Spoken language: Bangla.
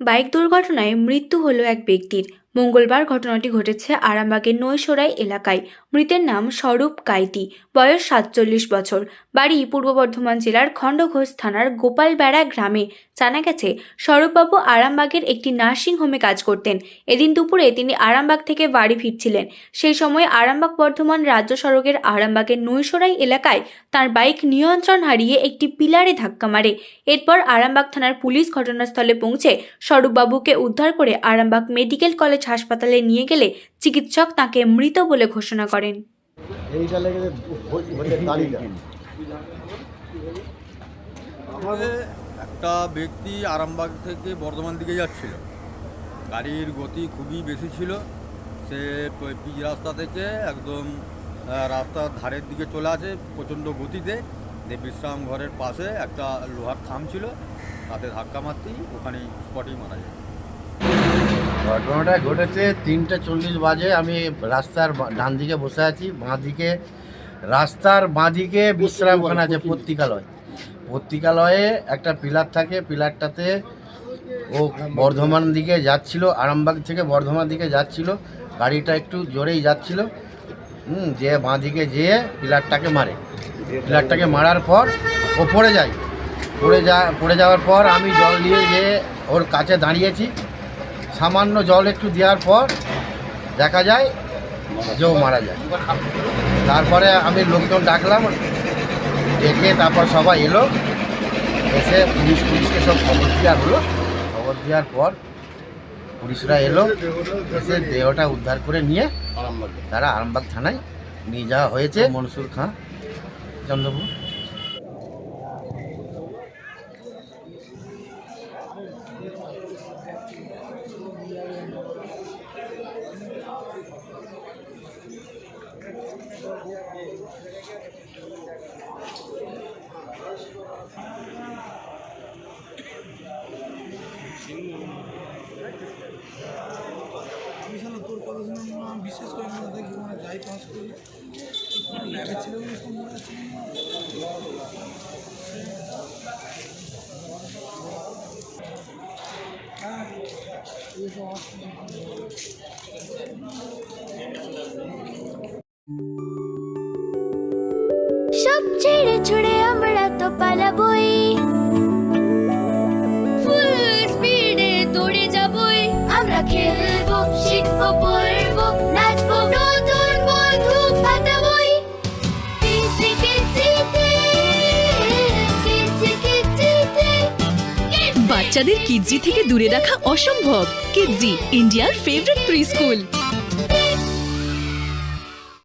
বাইক দুর্ঘটনায় মৃত্যু হলো এক ব্যক্তির। মঙ্গলবার ঘটনাটি ঘটেছে আরামবাগের নৈশরাই এলাকায়। মৃতের নাম স্বরূপ কাইতি, বয়স সাতচল্লিশ বছর। বাড়ি পূর্ব বর্ধমান জেলার খণ্ডঘোষ থানার গোপালবেড়া গ্রামে। জানা গেছে, স্বরূপবাবু আরামবাগের একটি নার্সিং হোমে কাজ করতেন। এদিন দুপুরে তিনি আরামবাগ থেকে বাড়ি ফিরছিলেন। সেই সময় আরামবাগ বর্ধমান রাজ্য সড়কের আরামবাগের নৈশরাই এলাকায় তার বাইক নিয়ন্ত্রণ হারিয়ে একটি পিলারে ধাক্কা মারে। এরপর আরামবাগ থানার পুলিশ ঘটনাস্থলে পৌঁছে স্বরূপবাবুকে উদ্ধার করে আরামবাগ মেডিকেল কলেজ হাসপাতালে নিয়ে গেলে চিকিৎসক তাকে মৃত বলে ঘোষণা করেন। একটা ব্যক্তি আরামবাগ থেকে বর্ধমান দিকে যাচ্ছিল। গাড়ির গতি খুবই বেশি ছিল। সে পিচ রাস্তা থেকে একদম রাস্তার ধারের দিকে চলে আসে প্রচণ্ড গতিতে। যে বিশ্রাম ঘরের পাশে একটা লোহার থাম ছিল। তাতে ধাক্কা মারতেই ওখানেই স্পটেই মারা যায়। ঘটনাটা ঘটেছে তিনটে চল্লিশ বাজে। আমি রাস্তার ডান দিকে বসে আছি বাঁ দিকে রাস্তার বাঁ দিকে বিশ্রামখানা আছে, পত্রিকালয়। পত্রিকালয়ে একটা পিলার থাকে, পিলারটাতে ও বর্ধমান দিকে যাচ্ছিল, আরামবাগ থেকে বর্ধমান দিকে যাচ্ছিল। গাড়িটা একটু জোরেই যাচ্ছিল। হুম যে বাঁ দিকে যেয়ে পিলারটাকে মারে। পিলারটাকে মারার পর ও পড়ে যায়। পড়ে যা পড়ে যাওয়ার পর আমি জল নিয়ে যেয়ে ওর কাছে দাঁড়িয়েছি। সামান্য জল একটু দেওয়ার পর দেখা যায় যে ও মারা যায়। তারপরে আমি লোকজন ডাকলাম ডেকে তারপর সবাই এলো। এসে পুলিশ পুলিশকে সব খবর দেওয়া হলো। খবর দেওয়ার পর পুলিশরা এলো এসে দেহটা উদ্ধার করে নিয়ে তারা আরামবাগ থানায় নিয়ে যাওয়া হয়েছে। মনসুর খাঁ। চন্দ্রপুর। বিশাল তোর কথা শুনে আমি বিশ্বাস করি না, দেখি মনে হয় যাই পাস করি। ল্যাবের ছেলেগুলো সব মনে আছে। সব ছেড়ে ছুড়ে আমরা তো পালাবই। ফুল স্পিডে দৌড়ে যাবই। আমরা খেলব, শিখব, পড়ব, নাচবো বাচ্চাদের কিডজি থেকে দূরে রাখা অসম্ভব। কিডজি, ইন্ডিয়ার ফেভারিট প্রি স্কুল